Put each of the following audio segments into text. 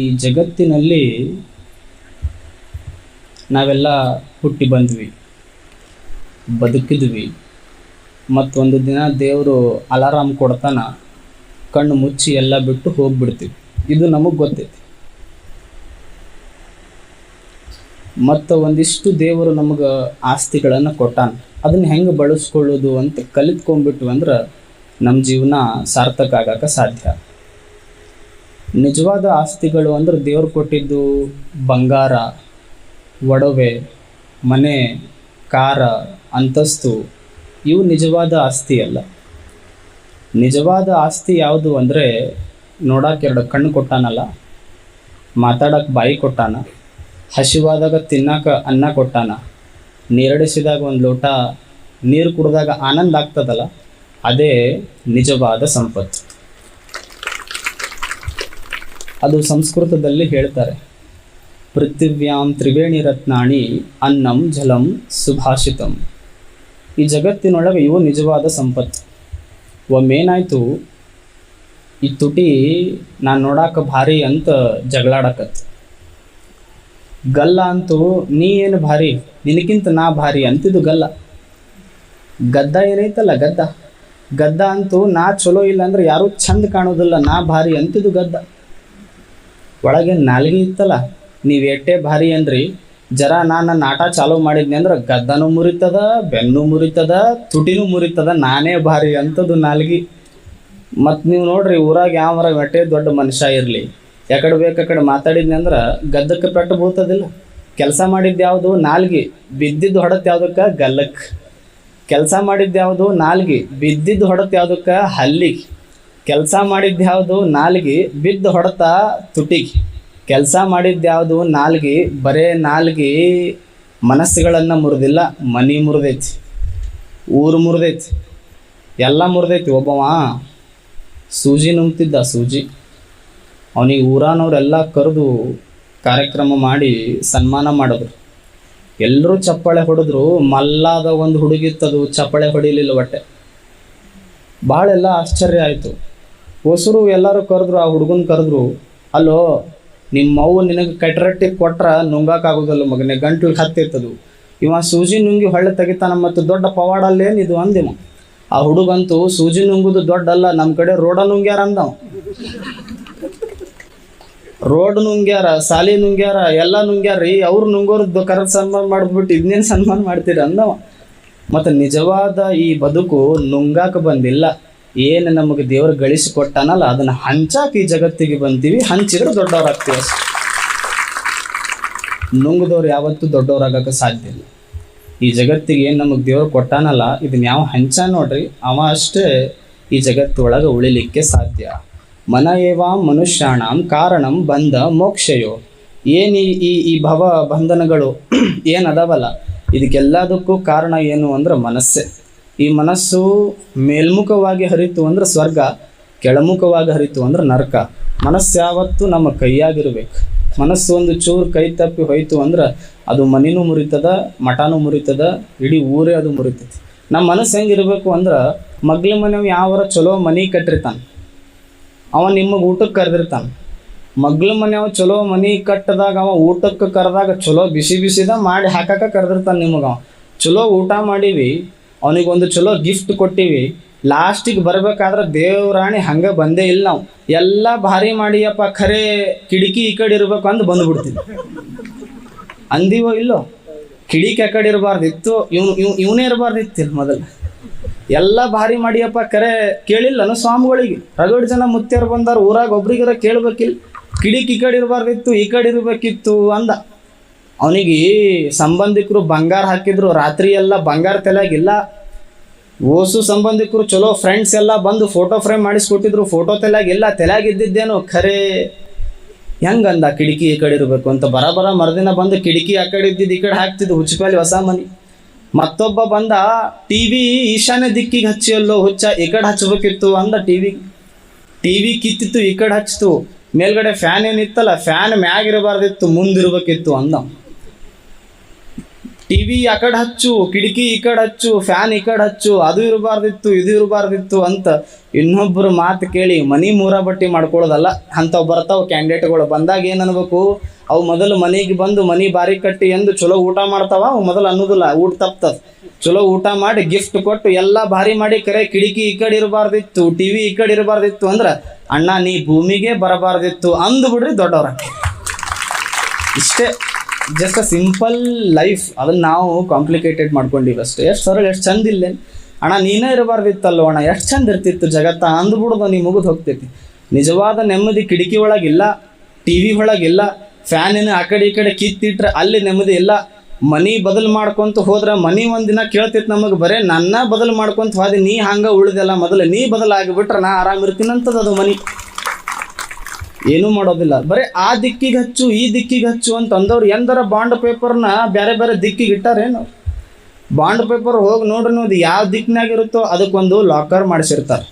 ಈ ಜಗತ್ತಿನಲ್ಲಿ ನಾವೆಲ್ಲ ಹುಟ್ಟಿ ಬಂದ್ವಿ, ಬದುಕಿದ್ವಿ. ಮತ್ತೊಂದು ದಿನ ದೇವರು ಅಲಾರಾಮ್ ಕೊಡ್ತಾನ, ಕಣ್ಣು ಮುಚ್ಚಿ ಎಲ್ಲ ಬಿಟ್ಟು ಹೋಗ್ಬಿಡ್ತೀವಿ. ಇದು ನಮಗೆ ಗೊತ್ತೈತಿ. ಮತ್ತು ಒಂದಿಷ್ಟು ದೇವರು ನಮಗೆ ಆಸ್ತಿಗಳನ್ನು ಕೊಟ್ಟಾನ. ಅದನ್ನ ಹೆಂಗೆ ಬಳಸ್ಕೊಳ್ಳೋದು ಅಂತ ಕಲಿತ್ಕೊಂಡ್ಬಿಟ್ವಿ ಅಂದ್ರೆ ನಮ್ಮ ಜೀವನ ಸಾರ್ಥಕ ಆಗಕ್ಕೆ ಸಾಧ್ಯ. ನಿಜವಾದ ಆಸ್ತಿಗಳು ಅಂದ್ರೆ ದೇವ್ರು ಕೊಟ್ಟಿದ್ದು ಬಂಗಾರ, ಒಡವೆ, ಮನೆ, ಕಾರ, ಅಂತಸ್ತು, ಇವು ನಿಜವಾದ ಆಸ್ತಿ ಅಲ್ಲ. ನಿಜವಾದ ಆಸ್ತಿ ಯಾವುದು ಅಂದರೆ ನೋಡಕ್ಕೆ ಎರಡು ಕಣ್ಣು ಕೊಟ್ಟಾನಲ್ಲ, ಮಾತಾಡೋಕೆ ಬಾಯಿ ಕೊಟ್ಟಾನ, ಹಸಿವಾದಾಗ ತಿನ್ನಕ ಅನ್ನ ಕೊಟ್ಟಾನ, ನೀರಡಿಸಿದಾಗ ಒಂದು ಲೋಟ ನೀರು ಕುಡಿದಾಗ ಆನಂದ ಆಗ್ತದಲ್ಲ, ಅದೇ ನಿಜವಾದ ಸಂಪತ್ತು. ಅದು ಸಂಸ್ಕೃತದಲ್ಲಿ ಹೇಳ್ತಾರೆ. ಪೃಥಿವ್ಯಾಂ ತ್ರಿವೇಣಿ ರತ್ನಾಣಿ ಅನ್ನಂ ಜಲಂ ಸುಭಾಷಿತಂ. ಈ ಜಗತ್ತಿನೊಳಗೆ ಇವು ನಿಜವಾದ ಸಂಪತ್ತು. ಒಮ್ಮೇನಾಯ್ತು, ಈ ತುಟಿ ನಾನು ನೋಡಾಕ ಭಾರಿ ಅಂತ ಜಗಳಾಡಕತ್ತು ಗಲ್ಲ ಅಂತೂ ನೀ ಏನು ಭಾರಿ ನಿನಗಿಂತ ನಾ ಭಾರಿ ಅಂತಿದ್ದು ಗಲ್ಲ. ಗದ್ದ ಏನೈತಲ್ಲ ಗದ್ದ. ಗದ್ದ ಅಂತೂ ನಾ ಚಲೋ ಇಲ್ಲ ಅಂದ್ರೆ ಯಾರೂ ಚಂದ ಕಾಣೋದಿಲ್ಲ, ನಾ ಭಾರಿ ಅಂತಿದ್ದು ಗದ್ದ. ಒಳಗೆ ನಾಲಿಗೆ ಇತ್ತಲ್ಲ, ನೀವು ಎಟ್ಟೆ ಭಾರಿ ಏನ್ರಿ? ಜರ ನಾನು ನನ್ನ ಆಟ ಚಾಲೂ ಮಾಡಿದ್ನಿ ಅಂದ್ರೆ ಗದ್ದನೂ ಮುರಿತದ, ಬೆನ್ನು ಮುರಿತದ, ತುಟಿನೂ ಮುರಿತದ, ನಾನೇ ಭಾರಿ ಅಂತದು ನಾಲ್ಗಿ. ಮತ್ತು ನೀವು ನೋಡ್ರಿ, ಊರಾಗ ಯಾವರ ಮಟ್ಟೆ ದೊಡ್ಡ ಮನುಷ್ಯ ಇರಲಿ. ಯಾಕಡೆ ಬೇಕು ಮಾತಾಡಿದ್ನಿ ಅಂದ್ರೆ ಗದ್ದಕ್ಕೆ ಪೆಟ್ಟು ಬೀಳ್ತದಿಲ್ಲ. ಕೆಲಸ ಮಾಡಿದ್ದು ಯಾವುದು? ನಾಲ್ಗಿ. ಬಿದ್ದಿದ್ದು ಹೊಡತ್ ಯಾವುದಕ್ಕೆ? ಗಲ್ಲಕ್ಕೆ ಕೆಲಸ ಮಾಡಿದ್ದು ಯಾವುದು? ನಾಲ್ಗಿ. ಬಿದ್ದಿದ್ದು ಹೊಡತ್ ಯಾವುದಕ್ಕೆ? ಹಲ್ಲಿಗೆ. ಕೆಲಸ ಮಾಡಿದ್ದು ಯಾವುದು? ನಾಲ್ಗಿ ಬಿದ್ದು ಹೊಡೆತ ತುಟಿಗೆ. ಕೆಲಸ ಮಾಡಿದ್ದು ಯಾವುದು? ನಾಲ್ಗಿ ಬರೇ ನಾಲ್ಗಿ ಮನಸ್ಸುಗಳನ್ನು ಮುರಿದಿಲ್ಲ, ಮನೆ ಮುರಿದೈತಿ, ಊರು ಮುರಿದೈತಿ, ಎಲ್ಲ ಮುರಿದೈತಿ. ಒಬ್ಬವ ಸೂಜಿ ನುಂಗ್ತಿದ್ದ, ಸೂಜಿ. ಅವನಿಗೆ ಊರಾನವರೆಲ್ಲ ಕರೆದು ಕಾರ್ಯಕ್ರಮ ಮಾಡಿ ಸನ್ಮಾನ ಮಾಡಿದ್ರು. ಎಲ್ಲರೂ ಚಪ್ಪಾಳೆ ಹೊಡೆದ್ರು, ಮಲ್ಲಾದ ಒಂದು ಹುಡುಗಿತ್ತದು, ಚಪ್ಪಾಳೆ ಹೊಡಿಲಿಲ್ಲ ಒಟ್ಟೆ ಭಾಳೆಲ್ಲ ಆಶ್ಚರ್ಯ ಆಯಿತು. ಹೊಸರು ಎಲ್ಲರೂ ಕರೆದ್ರು, ಆ ಹುಡುಗನ ಕರೆದ್ರು, ಅಲ್ಲೋ ನಿಮ್ಮ ಅವ್ವ ನಿನಗೆ ಕಟ್ರಟ್ಟಿ ಕೊಟ್ರ ನುಂಗಾಕಾಗೋದಲ್ಲ ಮಗನೇ, ಗಂಟ್ಲು ಹತ್ತಿರ್ತದು ಇವ ಸೂಜಿ ನುಂಗಿ ಹೊಳ್ಳೆ ತೆಗಿತಾನ ಮತ್ತು ದೊಡ್ಡ ಪವಾಡಲ್ಲೇನು ಇದು ಅಂದಿವ ಆ ಹುಡುಗಂತೂ ಸೂಜಿ ನುಂಗುದು ದೊಡ್ಡ ಅಲ್ಲ ನಮ್ಮ ಕಡೆ ರೋಡ ನುಂಗ್ಯಾರ ಅಂದವ. ರೋಡ್ ನುಂಗ್ಯಾರ, ಸಾಲಿ ನುಂಗ್ಯಾರ, ಎಲ್ಲ ನುಂಗ್ಯಾರ ಅವ್ರು ನುಂಗೋರ್ದು ಕರೆಕ್ಟ್ ಸನ್ಮಾನ ಮಾಡಿಬಿಟ್ಟು ಇದನ್ನೇನು ಸನ್ಮಾನ ಮಾಡ್ತೀರ ಅಂದವ. ಮತ್ತು ನಿಜವಾದ ಈ ಬದುಕು ನುಂಗಾಕ ಬಂದಿಲ್ಲ. ಏನು ನಮಗೆ ದೇವರು ಗಳಿಸಿಕೊಟ್ಟಾನಲ್ಲ, ಅದನ್ನು ಹಂಚಾಕ ಈ ಜಗತ್ತಿಗೆ ಬಂದೀವಿ ಹಂಚಿದ್ರೆ ದೊಡ್ಡವರಾಗ್ತೀವಿ ಅಷ್ಟೆ. ನುಂಗದವ್ರು ಯಾವತ್ತೂ ದೊಡ್ಡವರಾಗಕ್ಕೆ ಸಾಧ್ಯ ಇಲ್ಲ. ಈ ಜಗತ್ತಿಗೆ ಏನು ನಮಗೆ ದೇವರು ಕೊಟ್ಟಾನಲ್ಲ ಇದನ್ನ ಯಾವ ಹಂಚ ನೋಡ್ರಿ, ಅವ ಅಷ್ಟೇ ಈ ಜಗತ್ತೊಳಗೆ ಉಳಿಲಿಕ್ಕೆ ಸಾಧ್ಯ. ಮನ ಏವ ಮನುಷ್ಯಾಣಂ ಕಾರಣಂ ಬಂಧ ಮೋಕ್ಷಯೋ. ಏನು ಈ ಈ ಭವ ಬಂಧನಗಳು, ಏನು ಅದಾವಲ್ಲ, ಇದಕ್ಕೆಲ್ಲದಕ್ಕೂ ಕಾರಣ ಏನು ಅಂದ್ರೆ ಮನಸ್ಸೇ. ಈ ಮನಸ್ಸು ಮೇಲ್ಮುಖವಾಗಿ ಹರಿತು ಅಂದ್ರೆ ಸ್ವರ್ಗ, ಕೆಳಮುಖವಾಗಿ ಹರಿತು ಅಂದ್ರೆ ನರಕ. ಮನಸ್ಸು ಯಾವತ್ತೂ ನಮ್ಮ ಕೈಯಾಗಿರ್ಬೇಕು. ಮನಸ್ಸು ಒಂದು ಚೂರು ಕೈ ತಪ್ಪಿ ಹೋಯ್ತು ಅಂದ್ರೆ ಅದು ಮನಿನೂ ಮುರಿತದ, ಮಠನೂ ಮುರಿತದ, ಇಡೀ ಊರೇ ಅದು ಮುರಿತದೆ. ನಮ್ಮ ಮನಸ್ಸು ಹೆಂಗಿರ್ಬೇಕು ಅಂದ್ರೆ ಮಗ್ಲ ಮನೆಯವ ಯಾವರ ಚಲೋ ಮನಿ ಕಟ್ಟಿರ್ತಾನೆ. ಅವ ನಿಮಗೆ ಊಟಕ್ಕೆ ಕರೆದಿರ್ತಾನೆ. ಮಗ್ಲ ಮನೆಯವ ಚಲೋ ಮನಿ ಕಟ್ಟದಾಗ ಅವ ಊಟಕ್ಕೆ ಕರೆದಾಗ ಚಲೋ ಬಿಸಿ ಬಿಸಿದ ಮಾಡಿ ಹಾಕಕ್ಕೆ ಕರೆದಿರ್ತಾನೆ ನಿಮಗೆ ಅವ. ಚಲೋ ಊಟ ಮಾಡೀವಿ ಅವನಿಗೊಂದು ಚಲೋ ಗಿಫ್ಟ್ ಕೊಟ್ಟಿವಿ. ಲಾಸ್ಟಿಗೆ ಬರ್ಬೇಕಾದ್ರೆ ದೇವರಾಣಿ ಹಂಗೆ ಬಂದೇ ಇಲ್ಲ ನಾವು. ಎಲ್ಲ ಭಾರಿ ಮಾಡಿಯಪ್ಪ, ಖರೆ ಕಿಡಿಕಿ ಈ ಕಡೆ ಇರ್ಬೇಕು ಅಂದು ಬಂದ್ಬಿಡ್ತೀವಿ. ಅಂದಿವೋ ಇಲ್ಲೋ? ಕಿಡಿಕಿ ಆ ಕಡೆ ಇರಬಾರ್ದಿತ್ತು, ಇವ್ನು ಇವ್ ಇವನೇ ಇರಬಾರ್ದಿತ್ತು ಮೊದಲು. ಎಲ್ಲ ಭಾರಿ ಮಾಡಿಯಪ್ಪ ಕರೆ ಕೇಳಿಲ್ಲನು ಸ್ವಾಮಿಗಳಿಗೆ? ರಗಡ್ ಜನ ಮುತ್ಯರು ಬಂದಾರ, ಊರಾಗ ಒಬ್ರಿಗಿರ ಕೇಳ್ಬೇಕಿಲ್ಲ. ಕಿಡಿಕಿ ಈ ಕಡೆ ಇರಬಾರ್ದಿತ್ತು, ಈ ಕಡೆ ಇರಬೇಕಿತ್ತು ಅಂದ. ಅವನಿಗೆ ಸಂಬಂಧಿಕರು ಬಂಗಾರ ಹಾಕಿದ್ರು, ರಾತ್ರಿ ಎಲ್ಲ ಬಂಗಾರ ತಲೆಯಾಗಿಲ್ಲ ಓಸು ಸಂಬಂಧಿಕರು ಚಲೋ ಫ್ರೆಂಡ್ಸ್ ಎಲ್ಲ ಬಂದು ಫೋಟೋ ಫ್ರೇಮ್ ಮಾಡಿಸ್ಕೊಟ್ಟಿದ್ರು. ಫೋಟೋ ತೆಲಾಗ ಎಲ್ಲ ತೆಲಾಗಿದ್ದೇನು ಖರೆ. ಹೆಂಗಂದ ಕಿಟಕಿ ಈ ಕಡೆ ಇರಬೇಕು ಅಂತ ಬರಬರ ಮರದಿನ ಬಂದು ಕಿಟಕಿ ಆ ಕಡೆ ಇದ್ದಿದ್ದು ಈ ಕಡೆ ಹಾಕ್ತಿದ್ದು ಹುಚ್ಚಪಾಲಿ ಹೊಸ ಮನಿ. ಮತ್ತೊಬ್ಬ ಬಂದ, ಟಿ ವಿ ಈಶಾನ್ಯ ದಿಕ್ಕಿಗೆ ಹಚ್ಚಿಯಲ್ಲೋ ಹುಚ್ಚ, ಈ ಕಡೆ ಹಚ್ಚಬೇಕಿತ್ತು ಅಂದ ಟಿ ವಿ. ಟಿ ವಿ ಕಿತ್ತಿತ್ತು, ಈ ಕಡೆ ಹಚ್ಚಿತು ಮೇಲ್ಗಡೆ ಫ್ಯಾನ್ ಏನಿತ್ತಲ್ಲ ಫ್ಯಾನ್ ಮ್ಯಾಗಿರಬಾರ್ದಿತ್ತು ಮುಂದಿರ್ಬೇಕಿತ್ತು ಅಂದ. ಟಿವಿ ಆ ಕಡೆ ಹಚ್ಚು, ಕಿಟಕಿ ಈ ಕಡೆ ಹಚ್ಚು, ಫ್ಯಾನ್ ಈ ಕಡೆ ಹಚ್ಚು, ಅದು ಇರಬಾರ್ದಿತ್ತು, ಇದು ಇರಬಾರ್ದಿತ್ತು ಅಂತ ಇನ್ನೊಬ್ಬರು ಮಾತು ಕೇಳಿ ಮನಿ ಮೂರ ಬಟ್ಟಿ ಮಾಡ್ಕೊಳ್ಳೋದಲ್ಲ, ಅಂಥವು ಬರ್ತಾವ ಕ್ಯಾಂಡಿಡೇಟ್ಗಳು. ಬಂದಾಗ ಏನು ಅನ್ಬೇಕು? ಅವು ಮೊದಲು ಮನೆಗೆ ಬಂದು ಮನೆ ಬಾರಿ ಕಟ್ಟಿ ಎಂದು ಚಲೋ ಊಟ ಮಾಡ್ತಾವ, ಅವು ಮೊದಲು ಅನ್ನೋದಿಲ್ಲ, ಊಟ ತಪ್ತದ. ಚಲೋ ಊಟ ಮಾಡಿ ಗಿಫ್ಟ್ ಕೊಟ್ಟು ಎಲ್ಲ ಭಾರಿ ಮಾಡಿ ಕರೆ, ಕಿಟಕಿ ಈ ಕಡೆ ಇರಬಾರ್ದಿತ್ತು, ಟಿವಿ ಈ ಕಡೆ ಇರಬಾರ್ದಿತ್ತು ಅಂದ್ರೆ, ಅಣ್ಣ, ನೀ ಭೂಮಿಗೆ ಬರಬಾರ್ದಿತ್ತು ಅಂದ್ಬಿಡ್ರಿ ದೊಡ್ಡವರ ದೊಡ್ಡವ್ರ. ಇಷ್ಟೇ. ಜಸ್ಟ್ ಅ ಸಿಂಪಲ್ ಲೈಫ್ ಅದನ್ನ ನಾವು ಕಾಂಪ್ಲಿಕೇಟೆಡ್ ಮಾಡ್ಕೊಂಡಿವಿ ಅಷ್ಟೇ. ಎಷ್ಟು ಸರಳ, ಎಷ್ಟು ಚಂದ ಇಲ್ಲ. ಅಣ್ಣ, ನೀನೇ ಇರಬಾರ್ದಿತ್ತಲ್ವ ಅಣ್ಣ, ಎಷ್ಟು ಚಂದ ಇರ್ತಿತ್ತು ಜಗತ್ತ ಅಂದ್ಬಿಡ್ದು ನೀ ಮುಗಿದು ಹೋಗ್ತೈತಿ. ನಿಜವಾದ ನೆಮ್ಮದಿ ಕಿಟಕಿ ಒಳಗಿಲ್ಲ ಟಿ ವಿ ಒಳಗಿಲ್ಲ ಫ್ಯಾನಿನ ಆ ಕಡೆ ಈ ಕಡೆ ಕಿತ್ತಿಟ್ರೆ ಅಲ್ಲಿ ನೆಮ್ಮದಿ ಇಲ್ಲ. ಮನಿ ಬದಲು ಮಾಡ್ಕೊಂತ ಹೋದ್ರೆ ಮನಿ ಒಂದಿನ ಕೇಳ್ತಿತ್ತು ನಮಗೆ, ಬರೇ ನನ್ನ ಬದಲು ಮಾಡ್ಕೊಂತ ಹೋದೆ, ನೀ ಹಂಗೆ ಉಳಿದೆಲ್ಲ ಮೊದಲು ನೀ ಬದಲಾಗಿಬಿಟ್ರೆ ನಾ ಆರಾಮ್ ಇರ್ತೀನಂತದ ಅದು ಮನಿ. ಏನೂ ಮಾಡೋದಿಲ್ಲ. ಬರೀ ಆ ದಿಕ್ಕಿಗೆ ಹಚ್ಚು, ಈ ದಿಕ್ಕಿಗೆ ಹಚ್ಚು ಅಂತ ಅಂದವ್ರು ಎಂದರ ಬಾಂಡ್ ಪೇಪರ್ನ ಬೇರೆ ಬೇರೆ ದಿಕ್ಕಿಗೆ ಇಟ್ಟಾರೇನು? ಬಾಂಡ್ ಪೇಪರ್ ಹೋಗಿ ನೋಡ್ರಿ ನೀವು ಯಾವ ದಿಕ್ಕಿನಾಗ ಇರುತ್ತೋ ಅದಕ್ಕೊಂದು ಲಾಕರ್ ಮಾಡಿಸಿರ್ತಾರೆ.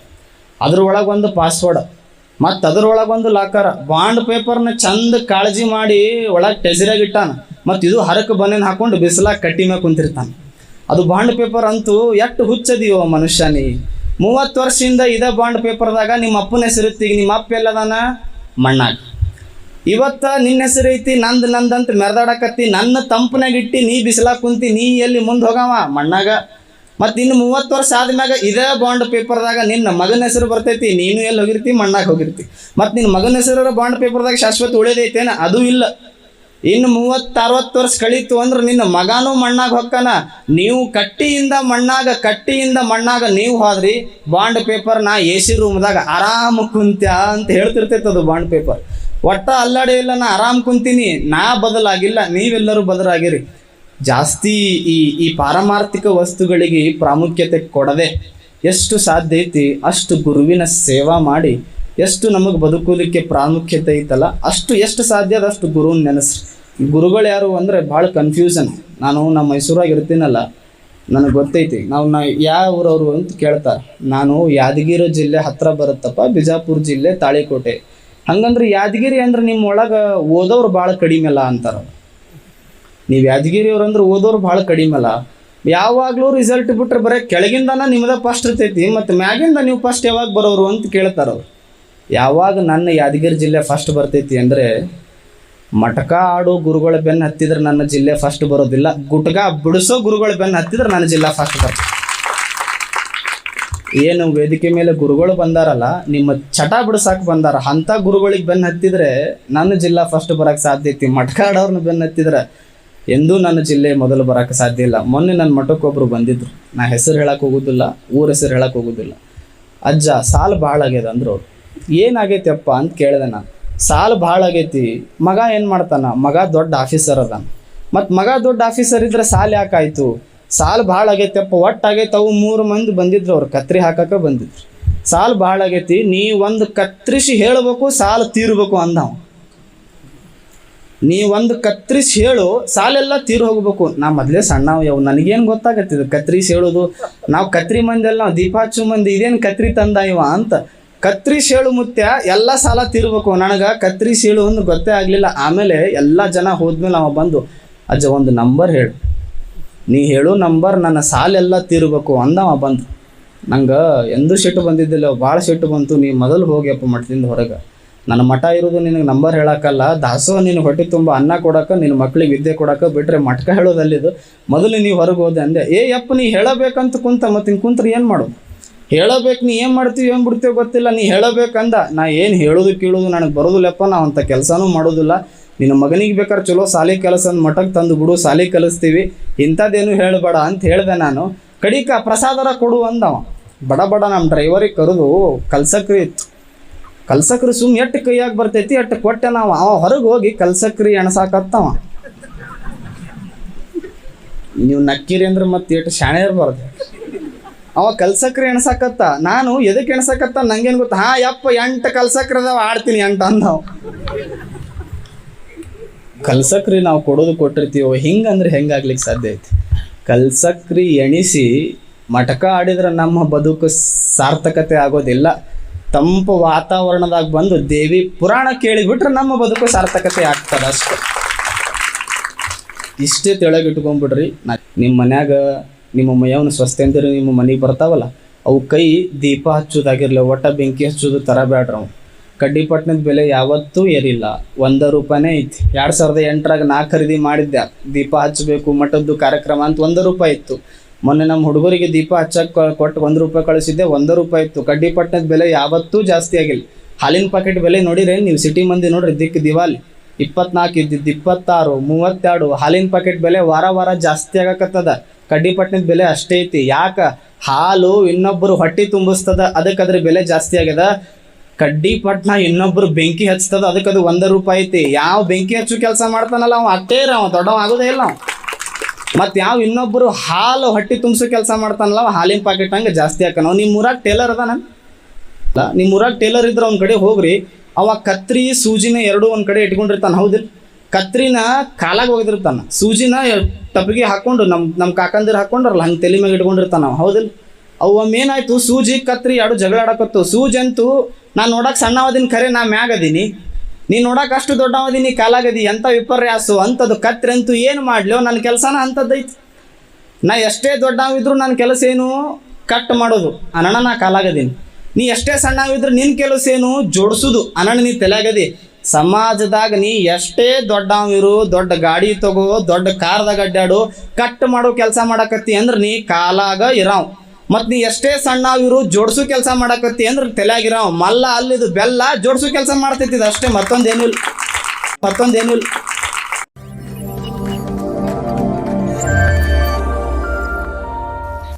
ಅದ್ರೊಳಗೆ ಒಂದು ಪಾಸ್ವರ್ಡ್. ಮತ್ತು ಅದ್ರೊಳಗೆ ಒಂದು ಲಾಕರ್. ಬಾಂಡ್ ಪೇಪರ್ನ ಚಂದ ಕಾಳಜಿ ಮಾಡಿ ಒಳಗೆ ಟೆಸಿರಾಗಿ ಇಟ್ಟಾನ. ಮತ್ತು ಇದು ಹರಕು ಬನ್ನೇನು ಹಾಕೊಂಡು ಬಿಸಿಲಾಗ ಕಟ್ಟಿ ಮ್ಯಾಗ ಕುಂತಿರ್ತಾನೆ. ಅದು ಬಾಂಡ್ ಪೇಪರ್ ಅಂತೂ ಎಷ್ಟು ಹುಚ್ಚದಿಯೋ ಮನುಷ್ಯನಿ ಮೂವತ್ತು ವರ್ಷದಿಂದ ಇದೇ ಬಾಂಡ್ ಪೇಪರ್ದಾಗ ನಿಮ್ಮ ಅಪ್ಪನ ಹೆಸರು ಈಗ ನಿಮ್ಮ ಅಪ್ಪ ಎಲ್ಲದಾನ? ಮಣ್ಣಾಗ. ಇವತ್ತ ನಿನ್ನ ಹೆಸರು ಐತಿ, ನಂದ್ ನಂದಂತ ಮೆರೆದಾಡಕತ್ತಿ, ನನ್ನ ತಂಪನಾಗ ಇಟ್ಟು ನೀ ಬಿಸಿಲಾಗ ಕುಂತಿ, ನೀ ಎಲ್ಲಿ ಮುಂದೆ ಹೋಗವ? ಮಣ್ಣಾಗ. ಮತ್ತು ಇನ್ನು ಮೂವತ್ತು ವರ್ಷ ಆದ್ಮ್ಯಾಗ ಇದೇ ಬಾಂಡ್ ಪೇಪರ್ದಾಗ ನಿನ್ನ ಮಗನ ಹೆಸರು ಬರ್ತೈತಿ, ನೀನು ಎಲ್ಲಿ ಹೋಗಿರ್ತಿ, ಮಣ್ಣಾಗ ಹೋಗಿರ್ತಿ. ಮತ್ತು ನಿನ್ನ ಮಗನ ಹೆಸರು ಬಾಂಡ್ ಪೇಪರ್ದಾಗ ಶಾಶ್ವತ ಉಳಿದೈತೇನ? ಅದು ಇಲ್ಲ. ಇನ್ನು ಮೂವತ್ತು ಅರವತ್ತು ವರ್ಷ ಕಳೀತು ಅಂದ್ರೆ ನಿನ್ನ ಮಗನೂ ಮಣ್ಣಾಗ ಹೊಕ್ಕನ. ನೀವು ಕಟ್ಟಿಯಿಂದ ಮಣ್ಣಾಗ ಕಟ್ಟಿಯಿಂದ ಮಣ್ಣಾಗ ನೀವು ಹೋದ್ರಿ, ಬಾಂಡ್ ಪೇಪರ್ ನಾ ಎ ಸಿ ರೂಮ್ದಾಗ ಆರಾಮ ಕುಂತ್ಯ ಅಂತ ಹೇಳ್ತಿರ್ತೈತೆ ಅದು ಬಾಂಡ್ ಪೇಪರ್. ಒಟ್ಟ ಅಲ್ಲಾಡಿ ಇಲ್ಲ, ನಾ ಆರಾಮ್ ಕುಂತೀನಿ, ನಾ ಬದಲಾಗಿಲ್ಲ, ನೀವೆಲ್ಲರೂ ಬದಲಾಗಿರಿ. ಜಾಸ್ತಿ ಈ ಈ ಪಾರಮಾರ್ಥಿಕ ವಸ್ತುಗಳಿಗೆ ಪ್ರಾಮುಖ್ಯತೆ ಕೊಡದೆ ಎಷ್ಟು ಸಾಧ್ಯ ಐತಿ, ಅಷ್ಟು ಗುರುವಿನ ಸೇವಾ ಮಾಡಿ ಎಷ್ಟು ನಮಗೆ ಬದುಕುವುದಕ್ಕೆ ಪ್ರಾಮುಖ್ಯತೆ ಐತಲ್ಲ, ಅಷ್ಟು ಎಷ್ಟು ಸಾಧ್ಯ ಅದಷ್ಟು ಗುರುವನ್ನ ನೆನೆಸ್ರಿ. ಗುರುಗಳು ಯಾರು ಅಂದರೆ ಭಾಳ ಕನ್ಫ್ಯೂಷನ್ ನಾನು ನಮ್ಮ ಮೈಸೂರಾಗ ಇರ್ತೀನಲ್ಲ, ನನಗೆ ಗೊತ್ತೈತಿ. ನಾವು ನಾ ಯಾವ ಊರವರು ಅಂತ ಕೇಳ್ತಾರೆ. ನಾನು ಯಾದಗಿರಿ ಜಿಲ್ಲೆ ಹತ್ರ ಬರುತ್ತಪ್ಪ, ಬಿಜಾಪುರ ಜಿಲ್ಲೆ ತಾಳಿಕೋಟೆ. ಹಂಗಂದ್ರೆ ಯಾದಗಿರಿ ಅಂದ್ರೆ ನಿಮ್ಮ ಒಳಗೆ ಓದೋರು ಭಾಳ ಕಡಿಮೆ ಅಲ್ಲ ಅಂತಾರೆ ನೀವು ಯಾದಗಿರಿಯವ್ರು ಅಂದ್ರೆ ಓದೋರು ಭಾಳ ಕಡಿಮೆ ಅಲ್ಲ. ಯಾವಾಗಲೂ ರಿಸಲ್ಟ್ ಬಿಟ್ರೆ ಬರೀ ಕೆಳಗಿಂದನ ನಿಮ್ದ ಫಸ್ಟ್ ಇರ್ತೈತಿ, ಮತ್ತು ಮ್ಯಾಗಿಂದ ನೀವು ಫಸ್ಟ್ ಯಾವಾಗ ಬರೋರು ಅಂತ ಕೇಳ್ತಾರೆ ಅವ್ರು. ಯಾವಾಗ ನನ್ನ ಯಾದಗಿರಿ ಜಿಲ್ಲೆ ಫಸ್ಟ್ ಬರ್ತೈತಿ ಅಂದರೆ ಮಟಕ ಆಡೋ ಗುರುಗಳ ಬೆನ್ನು ಹತ್ತಿದ್ರೆ ನನ್ನ ಜಿಲ್ಲೆ ಫಸ್ಟ್ ಬರೋದಿಲ್ಲ ಗುಟ್ಗ ಬಿಡಿಸೋ ಗುರುಗಳ ಬೆನ್ನು ಹತ್ತಿದ್ರೆ ನನ್ನ ಜಿಲ್ಲಾ ಫಸ್ಟ್ ಬರ್ತದೆ ಏನು ವೇದಿಕೆ ಮೇಲೆ ಗುರುಗಳು ಬಂದಾರಲ್ಲ, ನಿಮ್ಮ ಚಟ ಬಿಡ್ಸಕ್ಕೆ ಬಂದಾರ, ಅಂಥ ಗುರುಗಳಿಗೆ ಬೆನ್ನು ಹತ್ತಿದ್ರೆ ನನ್ನ ಜಿಲ್ಲಾ ಫಸ್ಟ್ ಬರಕ್ಕೆ ಸಾಧ್ಯ ಐತಿ. ಮಟಕ ಆಡೋರ್ನ ಬೆನ್ನು ಹತ್ತಿದ್ರೆ ಎಂದೂ ನನ್ನ ಜಿಲ್ಲೆ ಮೊದಲು ಬರಕ್ಕೆ ಸಾಧ್ಯ ಇಲ್ಲ. ಮೊನ್ನೆ ನನ್ನ ಮಠಕ್ಕೊಬ್ರು ಬಂದಿದ್ರು. ನಾ ಹೆಸರು ಹೇಳಕ್ಕೆ ಹೋಗೋದಿಲ್ಲ, ಊರ ಹೆಸರು ಹೇಳಕ್ಕೆ ಹೋಗೋದಿಲ್ಲ. ಅಜ್ಜ ಸಾಲು ಭಾಳ ಆಗ್ಯದ ಅಂದ್ರು ಅವ್ರು. ಏನಾಗೈತಿ ಅಪ್ಪ ಅಂತ ಕೇಳಿದೆ ನಾನು. ಸಾಲ ಭಾಳ ಆಗೈತಿ. ಮಗ ಏನು ಮಾಡ್ತಾನ? ಮಗ ದೊಡ್ಡ ಆಫೀಸರ್ ಅದಾನ. ಮತ್ತು ಮಗ ದೊಡ್ಡ ಆಫೀಸರ್ ಇದ್ರೆ ಸಾಲ ಯಾಕಾಯಿತು ಸಾಲ ಭಾಳ ಆಗೈತಪ್ಪ. ಒಟ್ಟಾಗೈತೆ ಅವು ಮೂರು ಮಂದಿ ಬಂದಿದ್ರು. ಅವ್ರು ಕತ್ರಿ ಹಾಕಕ್ಕೆ ಬಂದಿದ್ರು. ಸಾಲ ಭಾಳ ಆಗೈತಿ. ನೀ ಒಂದು ಕತ್ರಿಸಿ ಹೇಳಬೇಕು, ಸಾಲ ತೀರ್ಬೇಕು ಅಂದವ. ನೀ ಒಂದು ಕತ್ರಿಸಿ ಹೇಳು, ಸಾಲೆಲ್ಲ ತೀರ್ ಹೋಗ್ಬೇಕು. ನಾ ಮೊದಲೇ ಸಣ್ಣ ಯಾವ ನನಗೇನು ಗೊತ್ತಾಗತ್ತಿದ್ದು ಕತ್ರಿಸಿ ಹೇಳೋದು. ನಾವು ಕತ್ರಿ ಮಂದಿ ಎಲ್ಲ ನಾವು ದೀಪ ಹಚ್ಚು ಮಂದಿ, ಇದೇನು ಕತ್ರಿ ತಂದ ಇವ ಅಂತ. ಕತ್ರಿಸಿ ಹೇಳು ಮುತ್ಯ ಎಲ್ಲ ಸಾಲ ತೀರ್ಬೇಕು. ನನಗೆ ಕತ್ರಿ ಹೇಳು ಅಂದ್ರೆ ಗೊತ್ತೇ ಆಗಲಿಲ್ಲ. ಆಮೇಲೆ ಎಲ್ಲ ಜನ ಹೋದ್ಮೇಲೆ ಅವ ಬಂದು, ಅಜ್ಜ, ಒಂದು ನಂಬರ್ ಹೇಳು. ನೀ ಹೇಳು ನಂಬರ್ ನನ್ನ ಸಾಲೆಲ್ಲ ತೀರ್ಬೇಕು. ಅಂದವ ಬಂದು. ನಂಗೆ ಎಂದೂ ಸಿಟ್ಟು ಬಂದಿದ್ದಿಲ್ಲ. ಭಾಳ ಸಿಟ್ಟು ಬಂತು. ನೀ ಮೊದಲು ಹೋಗ್ಯಪ್ಪ ಮಠದಿಂದ ಹೊರಗೆ. ನನ್ನ ಮಠ ಇರೋದು ನಿನಗೆ ನಂಬರ್ ಹೇಳಕ್ಕಲ್ಲ ದಾಸೋ ನೀನು ಹೊಟ್ಟೆ ತುಂಬ ಅನ್ನ ಕೊಡಕ್ಕೆ ನಿನ್ನ ಮಕ್ಳಿಗೆ ವಿದ್ಯೆ ಕೊಡಕ್ಕೆ ಬಿಟ್ರೆ ಮಟ್ಕ ಹೇಳೋದಲ್ಲಿದು. ಮೊದಲು ನೀವು ಹೊರಗೆ ಹೋದೆ ಅಂದೆ. ಏ, ಯಪ್ಪ, ನೀ ಹೇಳಬೇಕಂತ ಕುಂತ ಮತ್ತು ಹಿಂಗೆ ಕುಂತ್ರೆ ಏನು ಮಾಡೋದು? ಹೇಳಬೇಕು, ನೀ ಏನು ಮಾಡ್ತೀವಿ ಏನು ಬಿಡ್ತೀವಿ ಗೊತ್ತಿಲ್ಲ. ನೀ ಹೇಳಬೇಕಂದ. ನಾ ಏನು ಹೇಳೋದು ಕೇಳೋದು ನನಗೆ ಬರೋದಿಲ್ಲಪ್ಪ ನಾವು ಅಂಥ ಕೆಲಸನೂ ಮಾಡೋದಿಲ್ಲ. ನಿನ್ನ ಮಗನಿಗೆ ಬೇಕಾದ್ರೆ ಚಲೋ ಸಾಲಿ ಕೆಲಸ ಮಠಕ್ಕೆ ತಂದು ಬಿಡು ಸಾಲಿ ಕಲಿಸ್ತೀವಿ. ಇಂಥದ್ದೇನು ಹೇಳಬೇಡ ಅಂತ ಹೇಳಿದೆ ನಾನು. ಕಡಿಕ ಪ್ರಸಾದರ ಕೊಡು ಅಂದವ. ಬಡ ಬಡ ನಮ್ಮ ಡ್ರೈವರಿಗೆ ಕರೆದು ಕಲ್ಸಕ್ರಿ. ಕಲ್ಸಕ್ರಿ ಸುಮ್ ಎಟ್ಟು ಕೈಯಾಗಿ ಬರ್ತೈತಿ ಎಟ್ಟು ಕೊಟ್ಟೆ ನಾವು. ಅವ ಹೊರಗೆ ಹೋಗಿ ಕಲ್ಸಕ್ರಿ ಎಣಸಾಕತ್ತವ. ನೀವು ನಕ್ಕಿರಿ ಅಂದ್ರೆ ಮತ್ತೆ ಎಷ್ಟು ಶಾಣೆ ಇರಬಾರ್ದು ಅವ ಕಲ್ಸಕ್ರಿ ಎಣಸಾಕತ್ತ. ನಾನು ಎದಕ್ಕೆ ಎಣಸಾಕತ್ತ ನಂಗೇನು ಗೊತ್ತಾ? ಹಾ, ಯಪ್ಪ, ಎಂಟು ಕಲ್ಸಕ್ರೆ ಅದಾವ, ಆಡ್ತೀನಿ ಎಂಟು ಅಂದವ್. ಕಲ್ಸಕ್ರಿ ನಾವು ಕೊಡೋದು ಕೊಟ್ಟಿರ್ತೀವೋ, ಹಿಂಗಂದ್ರೆ ಹೆಂಗಾಗ್ಲಿಕ್ಕೆ ಸಾಧ್ಯ ಐತಿ? ಕಲ್ಸಕ್ರಿ ಎಣಿಸಿ ಮಟಕ ಆಡಿದ್ರೆ ನಮ್ಮ ಬದುಕು ಸಾರ್ಥಕತೆ ಆಗೋದಿಲ್ಲ. ತಂಪು ವಾತಾವರಣದಾಗ ಬಂದು ದೇವಿ ಪುರಾಣ ಕೇಳಿಬಿಟ್ರೆ ನಮ್ಮ ಬದುಕು ಸಾರ್ಥಕತೆ ಆಗ್ತದೆ ಅಷ್ಟೆ. ಇಷ್ಟೇ ತೆಳಗೆ ಇಟ್ಕೊಂಡ್ಬಿಡ್ರಿ ನಾ ನಿಮ್ಮ ಮನ್ಯಾಗ ನಿಮ್ಮ ಮೈಯವನ್ನು ಸ್ವಸ್ಥ ಅಂದಿರಿ ನಿಮ್ಮ ಮನೆಗೆ ಬರ್ತಾವಲ್ಲ, ಅವು ಕೈ ದೀಪ ಹಚ್ಚೋದಾಗಿರಲಿ, ಒಟ್ಟ ಬೆಂಕಿ ಹಚ್ಚೋದು ತರ ಬೇಡ್ರಿ ಅವು. ಕಡ್ಡಿಪಟ್ಟಣದ ಬೆಲೆ ಯಾವತ್ತೂ ಏರಿಲ್ಲ. ಒಂದ ರೂಪಾಯಿನೇ ಐತಿ. ಎರಡು ಸಾವಿರದ ಎಂಟರಾಗ ನಾ ಖರೀದಿ ಮಾಡಿದ್ದೆ. ದೀಪ ಹಚ್ಚಬೇಕು ಮಠದ್ದು ಕಾರ್ಯಕ್ರಮ ಅಂತ ಒಂದು ರೂಪಾಯಿ ಇತ್ತು. ಮೊನ್ನೆ ನಮ್ಮ ಹುಡುಗರಿಗೆ ದೀಪ ಹಚ್ಚಕ್ಕೆ ಕೊಟ್ಟು ಒಂದು ರೂಪಾಯಿ ಕಳಿಸಿದ್ದೆ, ಒಂದು ರೂಪಾಯಿ ಇತ್ತು. ಕಡ್ಡಿಪಟ್ಟಣದ ಬೆಲೆ ಯಾವತ್ತೂ ಜಾಸ್ತಿ ಆಗಿಲ್ಲ. ಹಾಲಿನ ಪಾಕೆಟ್ ಬೆಲೆ ನೋಡಿರೇನು? ನೀವು ಸಿಟಿ ಮಂದಿ ನೋಡ್ರಿ, ದಿಕ್ಕ ದಿವಾಲಿ. ಇಪ್ಪತ್ನಾಲ್ಕು ಇದ್ದಿದ್ದು ಇಪ್ಪತ್ತಾರು, ಮೂವತ್ತೆರಡು, ಹಾಲಿನ ಪ್ಯಾಕೆಟ್ ಬೆಲೆ ವಾರ ವಾರ ಜಾಸ್ತಿ ಆಗಕತ್ತದ. ಕಡ್ಡಿಪಟ್ಟಣದ ಬೆಲೆ ಅಷ್ಟೇ ಐತಿ. ಯಾಕ? ಹಾಲು ಇನ್ನೊಬ್ಬರು ಹೊಟ್ಟಿ ತುಂಬಿಸ್ತದ, ಅದಕ್ಕೆ ಅದ್ರ ಬೆಲೆ ಜಾಸ್ತಿ ಆಗ್ಯದ. ಕಡ್ಡಿಪಟ್ನ ಇನ್ನೊಬ್ರು ಬೆಂಕಿ ಹಚ್ತದ ಅದಕ್ಕೆ ಅದು ಒಂದ ರೂಪಾಯಿ ಐತಿ. ಯಾವ ಬೆಂಕಿ ಹಚ್ಚು ಕೆಲಸ ಮಾಡ್ತಾನಲ್ಲ ಅವ? ಅಟ್ಟೇ ಇರ ಅವ, ದೊಡ್ಡವ ಆಗೋದೇ ಇಲ್ಲ ಅವ. ಮತ್ ಯಾವ ಇನ್ನೊಬ್ಬರು ಹಾಲು ಹೊಟ್ಟೆ ತುಂಬಿಸು ಕೆಲಸ ಮಾಡ್ತಾನಲ್ಲ ಅವ? ಹಾಲಿನ ಪಾಕೆಟ್ ಹಂಗೆ ಜಾಸ್ತಿ ಹಾಕನ. ನಿಮ್ಮ ಊರಾಗ ಟೇಲರ್ ಅದ ಅಲ್ಲ ನಿಮ್ಮ ಊರಾಗ ಟೇಲರ್ ಇದ್ರೆ ಅವ್ನ ಕಡೆ ಹೋಗ್ರಿ. ಅವ ಕತ್ರಿ ಸೂಜಿನ ಎರಡು ಒಂದು ಕಡೆ ಇಟ್ಕೊಂಡಿರ್ತಾನೆ ಹೌದಿಲ್ಲ ಕತ್ರಿನ ಕಾಲಾಗ ಹೋಗಿದಿರ್ತಾನ ಸೂಜಿನ ಟಪ್ಪಿಗೆ ಹಾಕೊಂಡು ನಮ್ಮ ನಮ್ಮ ಕಾಕಂದಿರ್ ಹಾಕೊಂಡ್ರಲ್ಲ, ಹಂಗೆ ತಲೆ ಮ್ಯಾಗ ಇಟ್ಕೊಂಡಿರ್ತಾನ ಅವ ಹೌದಿಲ್ಲ ಅವು ಸೂಜಿ, ಕತ್ರಿ ಎರಡು ಜಗಳ ಆಡಕತ್ತು. ಅಂತೂ ನಾನು ನೋಡಕ್ ಸಣ್ಣವದಿನ ಖರೆ ನಾ ಮ್ಯಾಗ ಅದೀನಿ. ನೀ ನೋಡಕ್ ಅಷ್ಟು ದೊಡ್ಡವದೀನಿ ಕಾಲಾಗದಿ ಎಂಥ ವಿಪರ್ಯಾಸು ಅಂಥದ್ದು ಕತ್ರಿ ಅಂತೂ ಏನು ಮಾಡ್ಲೋ ನನ್ನ ಕೆಲಸನ ಅಂಥದ್ದೈತಿ ನಾ ಎಷ್ಟೇ ದೊಡ್ಡವಿದ್ರು ನನ್ನ ಕೆಲಸ ಏನು? ಕಟ್ ಮಾಡೋದು. ಅನಣ ನಾ ಕಾಲಾಗದೀನಿ ನೀ ಎಷ್ಟೇ ಸಣ್ಣವಿದ್ರು ನಿನ್ನ ಕೆಲಸ ಏನು? ಜೋಡಿಸುದು. ಅನ್ನ ನೀ ತಲೆಗದಿ ಸಮಾಜದಾಗ ನೀ ಎಷ್ಟೇ ದೊಡ್ಡವಿರು, ದೊಡ್ಡ ಗಾಡಿ ತಗೋ, ದೊಡ್ಡ ಕಾರ್ದಾಗ ಅಡ್ಡಾಡು ಕಟ್ ಮಾಡೋ ಕೆಲಸ ಮಾಡಕತ್ತಿ ಅಂದ್ರೆ ನೀ ಕಾಲಾಗ ಇರಾವ್. ಮತ್ ನೀ ಎಷ್ಟೇ ಸಣ್ಣವಿರು, ಜೋಡಿಸು ಕೆಲಸ ಮಾಡಕತ್ತಿ ಅಂದ್ರೆ ತಲೆಯಾಗಿರಾವ್. ಮಲ್ಲ, ಅಲ್ಲಿದು ಬೆಲ್ಲ ಜೋಡಿಸು ಕೆಲಸ ಮಾಡ್ತೈತಿ. ಇದು ಅಷ್ಟೇ ಮತ್ತೊಂದೇನು ಇಲ್ಲ ಮತ್ತೊಂದೇನು ಇಲ್ಲ